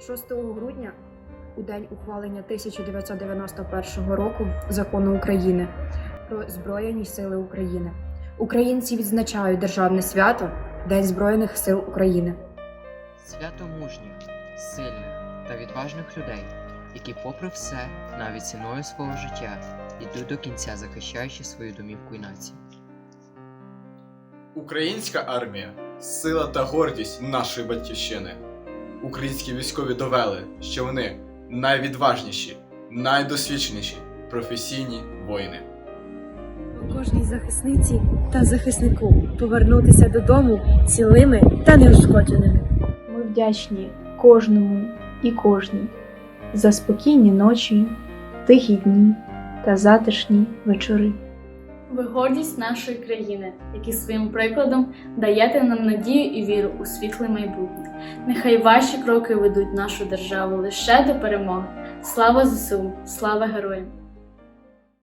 6 грудня, у день ухвалення 1991 року закону України про Збройні Сили України, українці відзначають державне свято День Збройних сил України. Свято мужніх, сильних та відважних людей, які, попри все, навіть ціною свого життя, йдуть до кінця, захищаючи свою домівку і націю. Українська армія сила та гордість нашої батьківщини. Українські військові довели, що вони найвідважніші, найдосвідченіші професійні воїни. кожній захисниці та захиснику повернутися додому цілими та неушкодженими. Ми вдячні кожному і кожній за спокійні ночі, тихі дні та затишні вечори. Ви гордість нашої країни, які своїм прикладом даєте нам надію і віру у світле майбутнє. Нехай ваші кроки ведуть нашу державу лише до перемоги. Слава ЗСУ, слава героям!